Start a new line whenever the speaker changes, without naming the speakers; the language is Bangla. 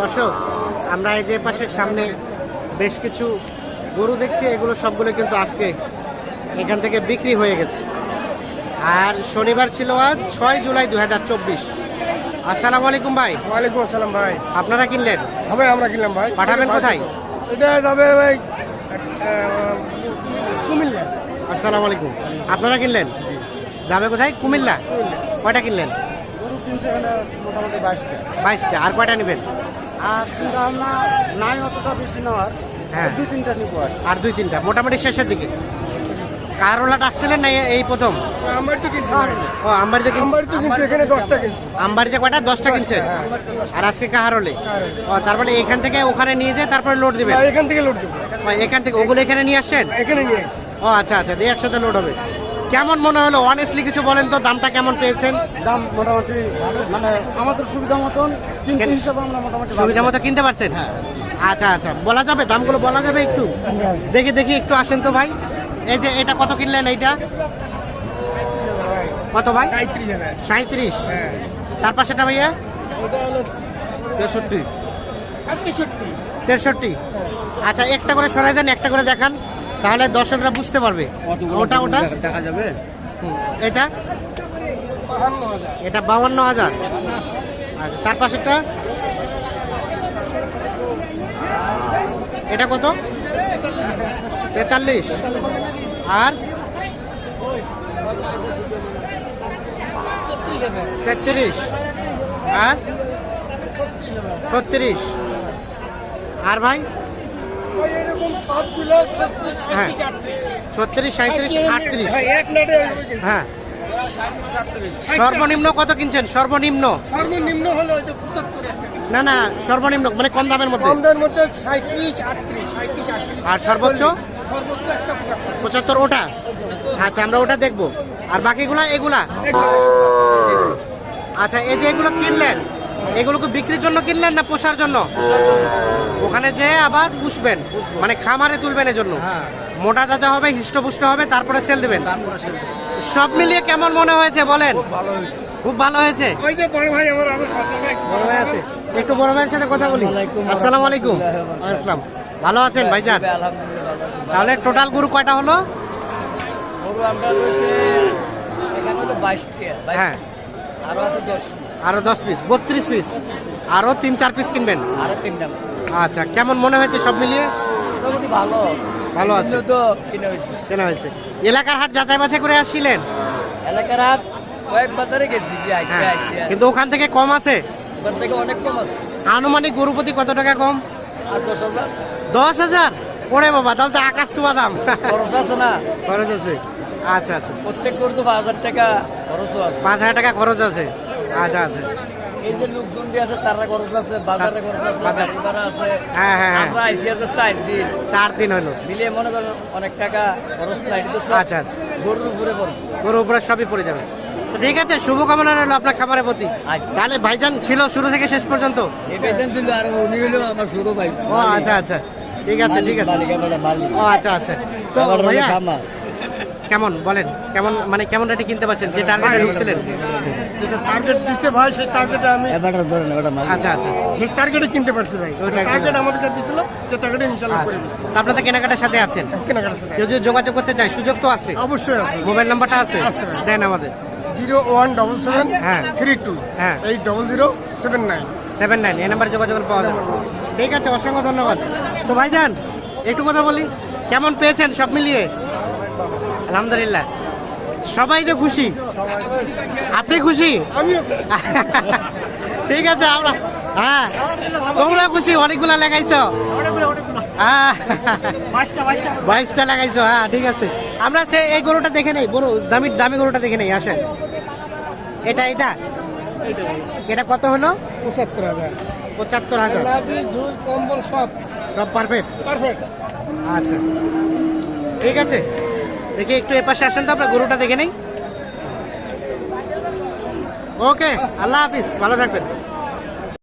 দর্শক আমরা এই যে পাশের সামনে বেশ কিছু গরু দেখছি এগুলো সবগুলো কিন্তু আজকে এখান থেকে বিক্রি হয়ে গেছে। আর শনিবার ছিল আজ ছয় জুলাই দু হাজার চব্বিশ। আসসালামু আলাইকুম ভাই।
ওয়ালাইকুম আসসালাম ভাই।
আপনারা কিনলেন?
হবে আমরা কিনলাম ভাই।
পাঠাবেন কোথায়?
এটা যাবে ভাই কুমিল্লা।
আসসালামু আলাইকুম। আপনারা কিনলেন? যাবে কোথায়? কুমিল্লা? কয়টা কিনলেন?
বাইশটা।
আর কয়টা নেবেন?
আর চিন্তা ভাবনা নাই অতটা বেশি নেওয়ার
হ্যাঁ।
দুই তিনটা নিবো আর।
আর দুই তিনটা। মোটামুটি শেষের দিকে। না এই প্রথম?
আমার তো কিনছে
ও আমবাড়িতে কিনছেন
আমার তো কিনছে এখানে দশটা কিনছে।
আমবাড়িতে কয়টা? দশটা কিনছেন আর আজকে কাহারলে ও তারপরে এখান থেকে ওখানে নিয়ে যেয়ে তারপরে লোড দিবেন?
এখান থেকে লোড দেবো।
এখান থেকে ওগুলো এখানে নিয়ে আসছেন?
এখানে নিয়ে আসি
ও আচ্ছা আচ্ছা দিয়ে একসাথে লোড হবে। কেমন মনে হলো? অনেস্টলি কিছু বলেন তো দামটা কেমন পেয়েছেন?
দাম মোটামুটি মানে আমাদের সুবিধা মতন কিনতে হিসাবে আমরা মোটামুটি
সুবিধা মতো কিনতে পারছেন? আচ্ছা আচ্ছা। বলা যাবে? দামগুলো বলা যাবে একটু? দেখি দেখি একটু আসেন তো ভাই। এই যে এটা কত কিনলেন এইটা? কত ভাই?
সাঁত্রিশ হ্যাঁ
তার পাশেটা ভাইয়া?
তেষট্টি তেষট্টি।
তেষট্টি। আচ্ছা একটা করে সরাই দেন একটা করে দেখান। তাহলে দর্শকরা বুঝতে পারবে। ওটা ওটা।
দেখা যাবে?
এটা? এটা বাউান্ন হাজার। তার পাশেরটা? এটা কত? তেতাল্লিশ। আর? তেত্রিশ। আর? ছত্রিশ। আর ভাই?
ছত্রিশ
হ্যাঁ।
সাঁত্রিশ আটত্রিশ। হ্যাঁ।
হ্যাঁ। সর্বনিম্ন কত কিনছেন? সর্বনিম্ন?
সর্বনিম্ন হলো
না না সর্বনিম্ন মানে কম দামের মধ্যে?
কমদের মধ্যে সাঁত্রিশ আটত্রিশ সাঁত্রিশ
আর সর্বোচ্চ?
পঁচাত্তর।
ওটা? আচ্ছা আমরা ওটা দেখব। আর বাকিগুলা এগুলা। আচ্ছা এই যে এগুলো কিনলেন এগুলো কি বিক্রির জন্য কিনলেন না পোষার জন্য? ওখানে যে আবার পুষবেন। মানে খামারে তুলবেন এজন্য। মোটা তাজা হবে হৃষ্টপুষ্ট হবে তারপরে সেল দেবেন। সব মিলিয়ে কেমন মনে হয়েছে বলেন? খুব ভালো হয়েছে।
ওই যে বড় ভাই আমার আরও সাথে ভাই
বড় ভাই আছে? একটু বড় ভাইয়ের সাথে কথা বলি। আসসালামু। আলাইকুম। আসসালাম। ভালো আছেন ভাইজান? তাহলে টোটাল গরু কয়টা হলো?
গরু আমরা রয়েছে এখানে হলো বাইশটি
হ্যাঁ।
আরও আছে দশ
আরও দশ পিস বত্রিশ পিস আরও তিন চার পিস কিনবেন?
আরও তিনটা।
আচ্ছা কেমন মনে হয়েছে সব মিলিয়ে?
ভালো।
ভালো আছে।
তো কিনে হয়েছে।
কেনা হয়েছে। এলাকার হাট যাচাই বাছাই করে আসছিলেন?
এলাকার হাট কয়েক বাজারে গেছি
হ্যাঁ কিন্তু ওখান থেকে কম আছে?
ওখান থেকে অনেক কম আছে।
আনুমানিক গরু প্রতি কত টাকা কম?
আর দশ হাজার।
দশ হাজার? ওরে বাবা তাহলে তো আকাশ ছোঁয়া দাম।
খরচ আছে না।
খরচ আছে। আচ্চ্ছা আচ্ছা।
প্রত্যেক গরু তো পাঁচ হাজার টাকা খরচও আছে।
পাঁচ হাজার টাকা খরচ আছে। আচ্ছা আচ্ছা
এই যে লোকজন দিয়ে আছে তারা খরচ আছে বাজারে খরচ আছে গাড়ি ভাড়া আছে।
হ্যাঁ হ্যাঁ হ্যাঁ।
আমরা আইসি আছে চার দিন।
চার দিন হলো।
মিলিয়ে মনে করেন অনেক টাকা খরচ নাই তো
আচ্ছা আচ্ছা।
গরুর উপরে পড়ে।
গরু উপরে সবই পড়ে যাবে। ঠিক আছে শুভকামনা রইল আপনার খাবারের প্রতি।
আচ্ছা।
তাহলে ভাইজান ছিল শুরু থেকে শেষ পর্যন্ত?
এই ছিল আর উনি হলো আমার ভাই।
ও আচ্ছা আচ্ছা। ঠিক আছে ঠিক আছে। ও আচ্ছা আচ্ছা। তো ভাইয়া। কেমন? বলেন কেমন মানে কেমন রেটে কিনতে পারছেন? যে টার্গেটে ঢুকছিলেন?
যেটা টার্গেট দিচ্ছে ভাই সেই টার্গেটে আমি
এবারটা ধরেন এবারটা
আচ্ছা আচ্ছা।
সেই টার্গেটে কিনতে পারছি ভাই। টার্গেট আমাদেরকে দিছিল সেই টার্গেটে ইনশাল্লাহ
আচ্ছা।
করে
তো আপনাদের কেনাকাটার সাথে আছেন। কেউ যদি যোগাযোগ করতে চায় সুযোগ তো আছে।
অবশ্যই আছে।
মোবাইল নাম্বারটা আছে?
আছে।
দেন আমাদের।
জিরো ওয়ান ডবল সেভেন
হ্যাঁ।
থ্রি টু
হ্যাঁ।
Eight double zero seven nine.
Seven nine এই নাম্বারে যোগাযোগ পাওয়া যাবে। ঠিক আছে অসংখ্য ধন্যবাদ। তো ভাইজান একটু কথা বলি। কেমন পেয়েছেন সব মিলিয়ে? আলহামদুলিল্লাহ। সবাই তো খুশি? আপনি খুশি? ঠিক আছে আমরা হ্যাঁ তোমরা খুশি? অনেকগুলা লাগাইছ? হ্যাঁ। বাইশটা লাগাইছো হ্যাঁ ঠিক আছে। আমরা সে এই গরুটা দেখে নেই বড় দামি দামি গরুটা দেখে নেই আসেন। এটা এটা? এটা কত হলো?
পঁচাত্তর হাজার।
পঁচাত্তর হাজার।
কম্বল সব।
সব পারফেক্ট
পারফেক্ট
আচ্ছা। ঠিক আছে। দেখি একটু এপাশে আসেন তো আপনার গরুটা দেখে নেই। ওকে আল্লাহ হাফিজ ভালো থাকবেন।